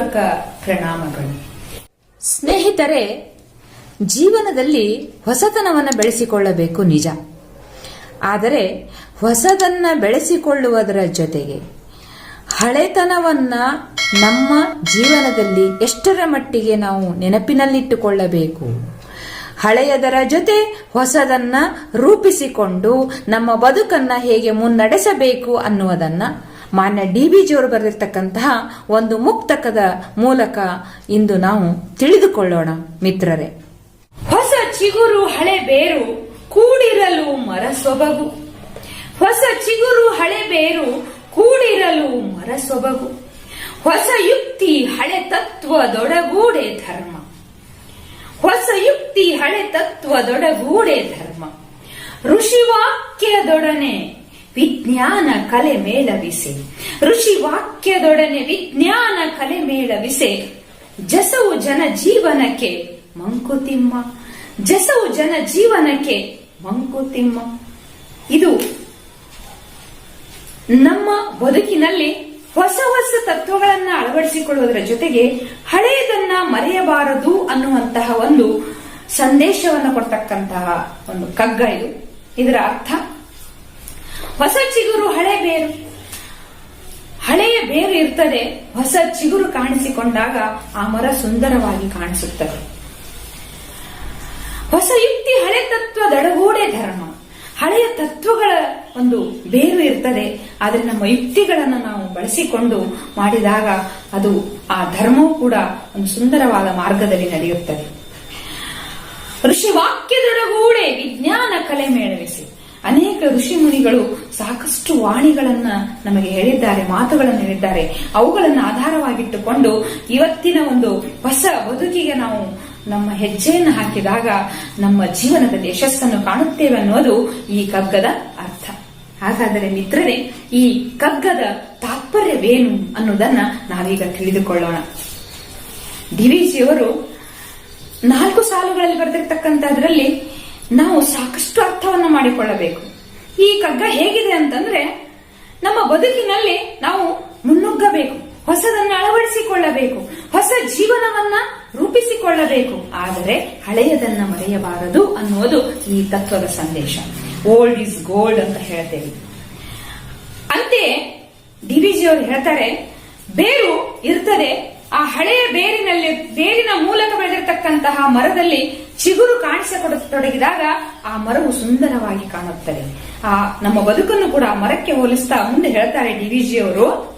ಹೃತ್ಪೂರ್ವಕ ಪ್ರಣಾಮಗಳು. ಸ್ನೇಹಿತರೆ, ಜೀವನದಲ್ಲಿ ಹೊಸತನವನ್ನು ಬೆಳೆಸಿಕೊಳ್ಳಬೇಕು ನಿಜ. ಆದರೆ, ಹೊಸದನ್ನ ಬೆಳೆಸಿಕೊಳ್ಳುವುದರ ಜೊತೆಗೆ ಹಳೆತನವನ್ನ ನಮ್ಮ ಜೀವನದಲ್ಲಿ ಎಷ್ಟರ ಮಟ್ಟಿಗೆ ನಾವು ನೆನಪಿನಲ್ಲಿಟ್ಟುಕೊಳ್ಳಬೇಕು. ಹಳೆಯದರ ಜೊತೆ ಹೊಸದನ್ನ ರೂಪಿಸಿಕೊಂಡು ನಮ್ಮ ಬದುಕನ್ನ ಹೇಗೆ ಮುನ್ನಡೆಸಬೇಕು ಅನ್ನುವುದನ್ನ ಮಾನ್ಯ ಡಿ ಬಿ ಜಿಯವರು ಬರೆದಿರ್ತಕ್ಕಂತಹ ಒಂದು ಮುಕ್ತಕದ ಮೂಲಕ ಇಂದು ನಾವು ತಿಳಿದುಕೊಳ್ಳೋಣ, ಮಿತ್ರರೇ. ಹೊಸ ಚಿಗುರು ಹಳೆ ಬೇರು ಕೂಡಿರಲು ಮರ ಸೊಬಗು ಹೊಸ ಚಿಗುರು ಹಳೆ ಬೇರು ಕೂಡಿರಲು ಮರ ಸೊಬಗು ಹೊಸ ಯುಕ್ತಿ ಹಳೆ ತತ್ವದೊಡಗೂಡೆ ಧರ್ಮ. ಹೊಸ ಯುಕ್ತಿ ಹಳೆ ತತ್ವದೊಡಗೂಡೆ ಧರ್ಮ. ಋಷಿವಾಕ್ಯದೊಡನೆ ವಿಜ್ಞಾನ ಕಲೆ ಮೇಳವಿಸಿ. ಋಷಿ ವಾಕ್ಯದೊಡನೆ ವಿಜ್ಞಾನ ಕಲೆ ಮೇಳವಿಸೆ. ಜಸವು ಜನ ಜೀವನಕ್ಕೆ ಮಂಕುತಿಮ್ಮ. ಜಸವು ಜನ ಜೀವನಕ್ಕೆ ಮಂಕುತಿಮ್ಮ. ಇದು ನಮ್ಮ ಬದುಕಿನಲ್ಲಿ ಹೊಸ ಹೊಸ ತತ್ವಗಳನ್ನ ಅಳವಡಿಸಿಕೊಳ್ಳುವುದರ ಜೊತೆಗೆ ಹಳೆಯದನ್ನ ಮರೆಯಬಾರದು ಅನ್ನುವಂತಹ ಒಂದು ಸಂದೇಶವನ್ನು ಕೊಡ್ತಕ್ಕಂತಹ ಒಂದು ಕಗ್ಗ ಇದು. ಇದರ ಅರ್ಥ ಹೊಸ ಚಿಗುರು ಹಳೆ ಬೇರು. ಹಳೆಯ ಬೇರು ಇರ್ತದೆ, ಹೊಸ ಚಿಗುರು ಕಾಣಿಸಿಕೊಂಡಾಗ ಆ ಮರ ಸುಂದರವಾಗಿ ಕಾಣಿಸುತ್ತದೆ. ಹೊಸ ಯುಕ್ತಿ ಹಳೆ ತತ್ವದೊಡಗೂಡೆ ಧರ್ಮ. ಹಳೆಯ ತತ್ವಗಳ ಒಂದು ಬೇರು ಇರ್ತದೆ, ಆದರೆ ನಮ್ಮ ಯುಕ್ತಿಗಳನ್ನು ನಾವು ಬಳಸಿಕೊಂಡು ಮಾಡಿದಾಗ ಅದು ಆ ಧರ್ಮವೂ ಕೂಡ ಒಂದು ಸುಂದರವಾದ ಮಾರ್ಗದಲ್ಲಿ ನಡೆಯುತ್ತದೆ. ಋಷಿ ವಾಕ್ಯದೊಡಗೂಡೆ ವಿಜ್ಞಾನ ಕಲೆ ಮೇಳವಿಸಿ. ಅನೇಕ ಋಷಿ ಮುನಿಗಳು ಸಾಕಷ್ಟು ವಾಣಿಗಳನ್ನ ನಮಗೆ ಹೇಳಿದ್ದಾರೆ, ಮಾತುಗಳನ್ನು ಹೇಳಿದ್ದಾರೆ. ಅವುಗಳನ್ನು ಆಧಾರವಾಗಿಟ್ಟುಕೊಂಡು ಇವತ್ತಿನ ಒಂದು ಹೊಸ ಬದುಕಿಗೆ ನಾವು ನಮ್ಮ ಹೆಜ್ಜೆಯನ್ನು ಹಾಕಿದಾಗ ನಮ್ಮ ಜೀವನದಲ್ಲಿ ಯಶಸ್ಸನ್ನು ಕಾಣುತ್ತೇವೆ ಅನ್ನೋದು ಈ ಕಗ್ಗದ ಅರ್ಥ. ಹಾಗಾದರೆ ಮಿತ್ರರೇ, ಈ ಕಗ್ಗದ ತಾತ್ಪರ್ಯವೇನು ಅನ್ನೋದನ್ನ ನಾವೀಗ ತಿಳಿದುಕೊಳ್ಳೋಣ. ಡಿವಿಜಿಯವರು ನಾಲ್ಕು ಸಾಲುಗಳಲ್ಲಿ ಬರೆದಿರ್ತಕ್ಕಂಥದ್ರಲ್ಲಿ ಮಾಡಿಕೊಳ್ಳಬೇಕು. ಈ ಕಗ್ಗ ಹೇಗಿದೆ ಅಂತಂದ್ರೆ, ನಮ್ಮ ಬದುಕಿನಲ್ಲಿ ನಾವು ಮುನ್ನುಗ್ಗಬೇಕು, ಹೊಸದನ್ನ ಅಳವಡಿಸಿಕೊಳ್ಳಬೇಕು, ಹೊಸ ಜೀವನವನ್ನ ರೂಪಿಸಿಕೊಳ್ಳಬೇಕು. ಆದರೆ ಹಳೆಯದನ್ನ ಮರೆಯಬಾರದು ಅನ್ನುವುದು ಈ ತತ್ವದ ಸಂದೇಶ. ಓಲ್ಡ್ ಇಸ್ ಗೋಲ್ಡ್ ಅಂತ ಹೇಳ್ತೇವೆ. ಅಂತೆಯೇ ಡಿವಿಜಿ ಅವರು ಹೇಳ್ತಾರೆ, ಬೇರು ಇರ್ತದೆ ಆ ಹಳೆಯ ಬೇರಿನಲ್ಲಿ, ಬೇರಿನ ಮೂಲಕ ಬೆಳೆದಿರತಕ್ಕಂತಹ ಮರದಲ್ಲಿ ಚಿಗುರು ಕಾಣಿಸಿಕೊಡತೊಡಗಿದಾಗ ಆ ಮರವು ಸುಂದರವಾಗಿ ಕಾಣುತ್ತದೆ. ಆ, ನಮ್ಮ ಬದುಕನ್ನು ಕೂಡ ಮರಕ್ಕೆ ಹೋಲಿಸ್ತಾ ಮುಂದೆ ಹೇಳ್ತಾರೆ ಡಿವಿಜಿ ಅವರು.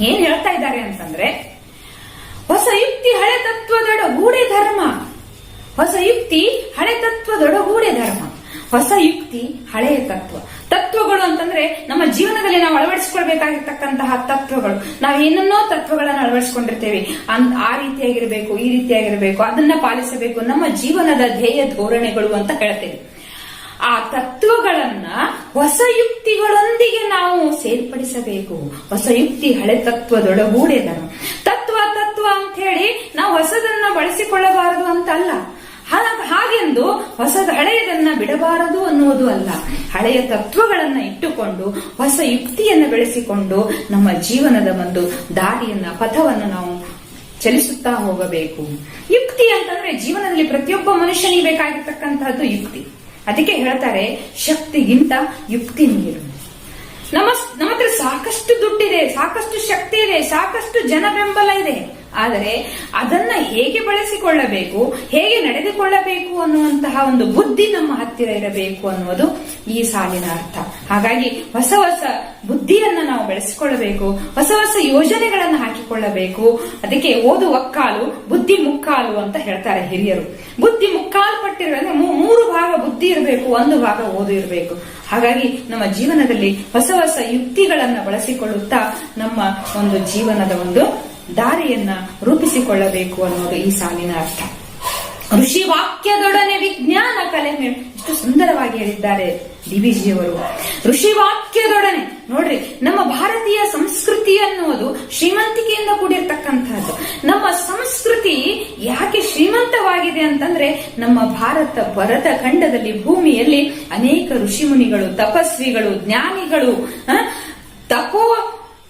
ಏನ್ ಹೇಳ್ತಾ ಇದ್ದಾರೆ ಅಂತಂದ್ರೆ, ಹೊಸ ಯುಕ್ತಿ ಹಳೆ ತತ್ವದೊಡಗೂಡೆ ಧರ್ಮ. ಹೊಸ ಯುಕ್ತಿ ಹಳೆ ತತ್ವದೊಡಗೂಡೆ ಧರ್ಮ. ಹೊಸ ಯುಕ್ತಿ ಹಳೆಯ ತತ್ವ. ತತ್ವಗಳು ಅಂತಂದ್ರೆ ನಮ್ಮ ಜೀವನದಲ್ಲಿ ನಾವು ಅಳವಡಿಸಿಕೊಳ್ಬೇಕಾಗಿರ್ತಕ್ಕಂತಹ ತತ್ವಗಳು. ನಾವು ಏನನ್ನೋ ತತ್ವಗಳನ್ನು ಅಳವಡಿಸಿಕೊಂಡಿರ್ತೇವೆ. ಆ ರೀತಿಯಾಗಿರಬೇಕು, ಈ ರೀತಿಯಾಗಿರಬೇಕು, ಅದನ್ನ ಪಾಲಿಸಬೇಕು, ನಮ್ಮ ಜೀವನದ ಧ್ಯೇಯ ಧೋರಣೆಗಳು ಅಂತ ಹೇಳ್ತೇವೆ. ಆ ತತ್ವಗಳನ್ನ ಹೊಸ ಯುಕ್ತಿಗಳೊಂದಿಗೆ ನಾವು ಸೇರ್ಪಡಿಸಬೇಕು. ಹೊಸ ಯುಕ್ತಿ ಹಳೆ ತತ್ವದೊಳಗೂಡೆ ನಾನು ತತ್ವ ತತ್ವ ಅಂತ ಹೇಳಿ ನಾವು ಹೊಸದನ್ನ ಬಳಸಿಕೊಳ್ಳಬಾರದು ಅಂತ ಅಲ್ಲ ಹಾ- ಹಾಗೆಂದು ಹೊಸದು ಹಳೆಯದನ್ನ ಬಿಡಬಾರದು ಅನ್ನುವುದು ಅಲ್ಲ. ಹಳೆಯ ತತ್ವಗಳನ್ನ ಇಟ್ಟುಕೊಂಡು, ಹೊಸ ಯುಕ್ತಿಯನ್ನು ಬೆಳೆಸಿಕೊಂಡು ನಮ್ಮ ಜೀವನದ ಒಂದು ದಾರಿಯನ್ನ, ಪಥವನ್ನು ನಾವು ಚಲಿಸುತ್ತಾ ಹೋಗಬೇಕು. ಯುಕ್ತಿ ಅಂತಂದ್ರೆ ಜೀವನದಲ್ಲಿ ಪ್ರತಿಯೊಬ್ಬ ಮನುಷ್ಯನಿಗೆ ಬೇಕಾಗಿರ್ತಕ್ಕಂತಹದ್ದು ಯುಕ್ತಿ. ಅದಕ್ಕೆ ಹೇಳ್ತಾರೆ, ಶಕ್ತಿಗಿಂತ ಯುಕ್ತಿ ನೀರು. ನಮ್ಮ ನಮ್ಮ ಹತ್ರ ಸಾಕಷ್ಟು ದುಡ್ಡಿದೆ, ಸಾಕಷ್ಟು ಶಕ್ತಿ ಇದೆ, ಸಾಕಷ್ಟು ಜನ ಬೆಂಬಲ ಇದೆ. ಆದರೆ ಅದನ್ನ ಹೇಗೆ ಬಳಸಿಕೊಳ್ಳಬೇಕು, ಹೇಗೆ ನಡೆದುಕೊಳ್ಳಬೇಕು ಅನ್ನುವಂತಹ ಒಂದು ಬುದ್ಧಿ ನಮ್ಮ ಹತ್ತಿರ ಇರಬೇಕು ಅನ್ನುವುದು ಈ ಸಾಲಿನ ಅರ್ಥ. ಹಾಗಾಗಿ ಹೊಸ ಹೊಸ ಬುದ್ಧಿಯನ್ನ ನಾವು ಬೆಳೆಸಿಕೊಳ್ಳಬೇಕು, ಹೊಸ ಹೊಸ ಯೋಜನೆಗಳನ್ನ ಹಾಕಿಕೊಳ್ಳಬೇಕು. ಅದಕ್ಕೆ ಓದು ಒಕ್ಕಾಲು, ಬುದ್ಧಿ ಮುಕ್ಕಾಲು ಅಂತ ಹೇಳ್ತಾರೆ ಹಿರಿಯರು. ಬುದ್ಧಿ ಮುಕ್ಕಾಲು ಪಟ್ಟಿರೋದ್ರೆ ಮೂರು ಭಾಗ ಬುದ್ಧಿ ಇರಬೇಕು, ಒಂದು ಭಾಗ ಓದು ಇರಬೇಕು. ಹಾಗಾಗಿ ನಮ್ಮ ಜೀವನದಲ್ಲಿ ಹೊಸ ಹೊಸ ಯುಕ್ತಿಗಳನ್ನ ಬಳಸಿಕೊಳ್ಳುತ್ತಾ ನಮ್ಮ ಒಂದು ಜೀವನದ ಒಂದು ದಾರಿಯನ್ನ ರೂಪಿಸಿಕೊಳ್ಳಬೇಕು ಅನ್ನೋದು ಈ ಸಾಲಿನ ಅರ್ಥ. ಋಷಿ ವಾಕ್ಯದೊಡನೆ ವಿಜ್ಞಾನ ಕಲೆ ಎಷ್ಟು ಸುಂದರವಾಗಿ ಹೇಳಿದ್ದಾರೆ ಡಿವಿಜಿಯವರು ಋಷಿ ವಾಕ್ಯದೊಡನೆ, ನೋಡ್ರಿ, ನಮ್ಮ ಭಾರತೀಯ ಸಂಸ್ಕೃತಿ ಅನ್ನುವುದು ಶ್ರೀಮಂತಿಕೆಯಿಂದ ಕೂಡಿರ್ತಕ್ಕಂಥದ್ದು. ನಮ್ಮ ಸಂಸ್ಕೃತಿ ಯಾಕೆ ಶ್ರೀಮಂತವಾಗಿದೆ ಅಂತಂದ್ರೆ ನಮ್ಮ ಭಾರತ ಭರತ ಖಂಡದಲ್ಲಿ ಭೂಮಿಯಲ್ಲಿ ಅನೇಕ ಋಷಿಮುನಿಗಳು ತಪಸ್ವಿಗಳು, ಜ್ಞಾನಿಗಳು ತಪೋ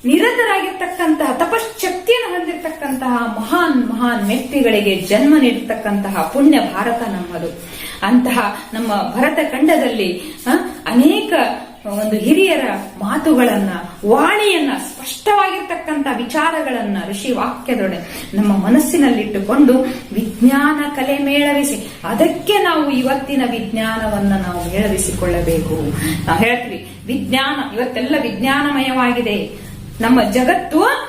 ನಿರತರಾಗಿರ್ತಕ್ಕಂತಹ ತಪಶಕ್ತಿಯನ್ನು ಹೊಂದಿರತಕ್ಕಂತಹ ಮಹಾನ್ ಮಹಾನ್ ವ್ಯಕ್ತಿಗಳಿಗೆ ಜನ್ಮ ನೀಡತಕ್ಕಂತಹ ಪುಣ್ಯ ಭಾರತ ನಮ್ಮದು. ಅಂತಹ ನಮ್ಮ ಭರತ ಖಂಡದಲ್ಲಿ ಅನೇಕ ಒಂದು ಹಿರಿಯರ ಮಾತುಗಳನ್ನ, ವಾಣಿಯನ್ನ, ಸ್ಪಷ್ಟವಾಗಿರ್ತಕ್ಕಂಥ ವಿಚಾರಗಳನ್ನ ಋಷಿ ವಾಕ್ಯದೊಡೆ ನಮ್ಮ ಮನಸ್ಸಿನಲ್ಲಿಟ್ಟುಕೊಂಡು ವಿಜ್ಞಾನ ಕಲೆ ಮೇಳವಿಸಿ, ಅದಕ್ಕೆ ನಾವು ಇವತ್ತಿನ ವಿಜ್ಞಾನವನ್ನ ನಾವು ಮೇಳವಿಸಿಕೊಳ್ಳಬೇಕು. ನಾವು ಹೇಳ್ತೀವಿ, ವಿಜ್ಞಾನ, ಇವತ್ತೆಲ್ಲ ವಿಜ್ಞಾನಮಯವಾಗಿದೆ. ನಮ್ಮ ಜಗತ್ತು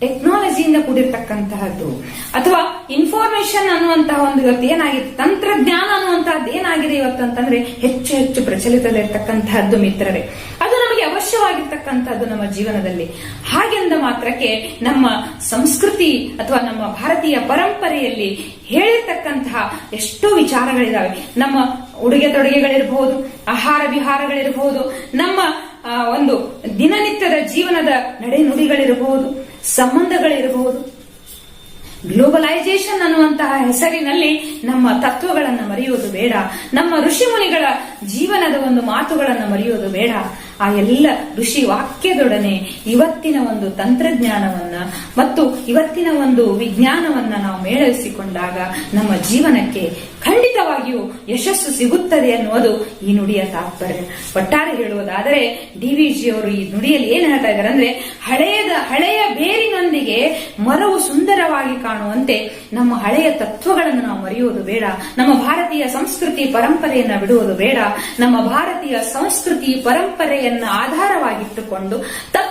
ಟೆಕ್ನಾಲಜಿಯಿಂದ ಕೂಡಿರ್ತಕ್ಕಂತಹದ್ದು. ಅಥವಾ ಇನ್ಫಾರ್ಮೇಶನ್ ಅನ್ನುವಂತಹ ಒಂದು ಇವತ್ತು ಏನಾಗಿದೆ ತಂತ್ರಜ್ಞಾನ ಅನ್ನುವಂತಹದ್ದು ಏನಾಗಿದೆ ಇವತ್ತು ಅಂತಂದ್ರೆ ಹೆಚ್ಚು ಹೆಚ್ಚು ಪ್ರಚಲಿತದಲ್ಲಿರ್ತಕ್ಕಂತಹದ್ದು ಮಿತ್ರರೇ. ಅದು ನಮಗೆ ಅವಶ್ಯವಾಗಿರ್ತಕ್ಕಂತಹದ್ದು ನಮ್ಮ ಜೀವನದಲ್ಲಿ. ಹಾಗೆಂದ ಮಾತ್ರಕ್ಕೆ ನಮ್ಮ ಸಂಸ್ಕೃತಿ ಅಥವಾ ನಮ್ಮ ಭಾರತೀಯ ಪರಂಪರೆಯಲ್ಲಿ ಹೇಳಿರ್ತಕ್ಕಂತಹ ಎಷ್ಟೋ ವಿಚಾರಗಳಿದಾವೆ. ನಮ್ಮ ಉಡುಗೆ ತೊಡುಗೆಗಳಿರಬಹುದು ಆಹಾರ ವಿಹಾರಗಳಿರಬಹುದು ನಮ್ಮ ಒಂದು ದಿನನಿತ್ಯದ ಜೀವನದ ನಡೆನುಡಿಗಳಿರಬಹುದು ಸಂಬಂಧಗಳಿರಬಹುದು. ಗ್ಲೋಬಲೈಸೇಷನ್ ಅನ್ನುವಂತಹ ಹೆಸರಿನಲ್ಲಿ ನಮ್ಮ ತತ್ವಗಳನ್ನು ಮರೆಯುವುದು ಬೇಡ. ನಮ್ಮ ಋಷಿ ಮುನಿಗಳ ಜೀವನದ ಒಂದು ಮಾತುಗಳನ್ನು ಮರೆಯುವುದು ಬೇಡ. ಆ ಎಲ್ಲ ಋಷಿ ವಾಕ್ಯದೊಡನೆ ಇವತ್ತಿನ ಒಂದು ತಂತ್ರಜ್ಞಾನವನ್ನ ಮತ್ತು ಇವತ್ತಿನ ಒಂದು ವಿಜ್ಞಾನವನ್ನ ನಾವು ಮೇಳವಿಸಿಕೊಂಡಾಗ ನಮ್ಮ ಜೀವನಕ್ಕೆ ಖಂಡಿತವಾಗಿಯೂ ಯಶಸ್ಸು ಸಿಗುತ್ತದೆ ಅನ್ನುವುದು ಈ ನುಡಿಯ ತಾತ್ಪರ್ಯ. ಒಟ್ಟಾರೆ ಹೇಳುವುದಾದರೆ ಡಿ ವಿ ಜಿ ಅವರು ಈ ನುಡಿಯಲ್ಲಿ ಏನ್ ಹೇಳ್ತಾ ಇದ್ದಾರೆ ಅಂದ್ರೆ ಹಳೆಯದ ಹಳೆಯ ಮರವು ಸುಂದರವಾಗಿ ಕಾಣುವಂತೆ ನಮ್ಮ ಹಳೆಯ ತತ್ವಗಳನ್ನು ನಾವು ಮರೆಯುವುದು ಬೇಡ. ನಮ್ಮ ಭಾರತೀಯ ಸಂಸ್ಕೃತಿ ಪರಂಪರೆಯನ್ನ ಬಿಡುವುದು ಬೇಡ. ನಮ್ಮ ಭಾರತೀಯ ಸಂಸ್ಕೃತಿ ಪರಂಪರೆಯನ್ನ ಆಧಾರವಾಗಿಟ್ಟುಕೊಂಡು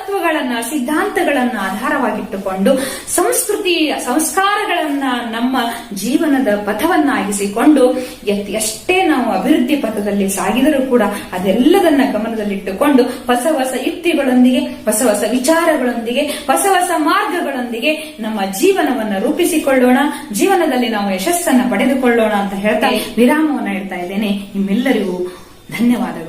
ತತ್ವಗಳನ್ನ ಸಿದ್ಧಾಂತಗಳನ್ನ ಆಧಾರವಾಗಿಟ್ಟುಕೊಂಡು ಸಂಸ್ಕೃತಿ ಸಂಸ್ಕಾರಗಳನ್ನ ನಮ್ಮ ಜೀವನದ ಪಥವನ್ನಾಗಿಸಿಕೊಂಡು ಎಷ್ಟೇ ನಾವು ಅಭಿವೃದ್ಧಿ ಪಥದಲ್ಲಿ ಸಾಗಿದರೂ ಕೂಡ ಅದೆಲ್ಲದನ್ನ ಗಮನದಲ್ಲಿಟ್ಟುಕೊಂಡು ಹೊಸ ಹೊಸ ಯುಕ್ತಿಗಳೊಂದಿಗೆ ಹೊಸ ಹೊಸ ವಿಚಾರಗಳೊಂದಿಗೆ ಹೊಸ ಹೊಸ ಮಾರ್ಗಗಳೊಂದಿಗೆ ನಮ್ಮ ಜೀವನವನ್ನ ರೂಪಿಸಿಕೊಳ್ಳೋಣ ಜೀವನದಲ್ಲಿ ನಾವು ಯಶಸ್ಸನ್ನ ಪಡೆದುಕೊಳ್ಳೋಣ ಅಂತ ಹೇಳ್ತಾ ವಿರಾಮವನ್ನ ಹೇಳ್ತಾ ಇದ್ದೇನೆ. ನಿಮ್ಮೆಲ್ಲರಿಗೂ ಧನ್ಯವಾದಗಳು.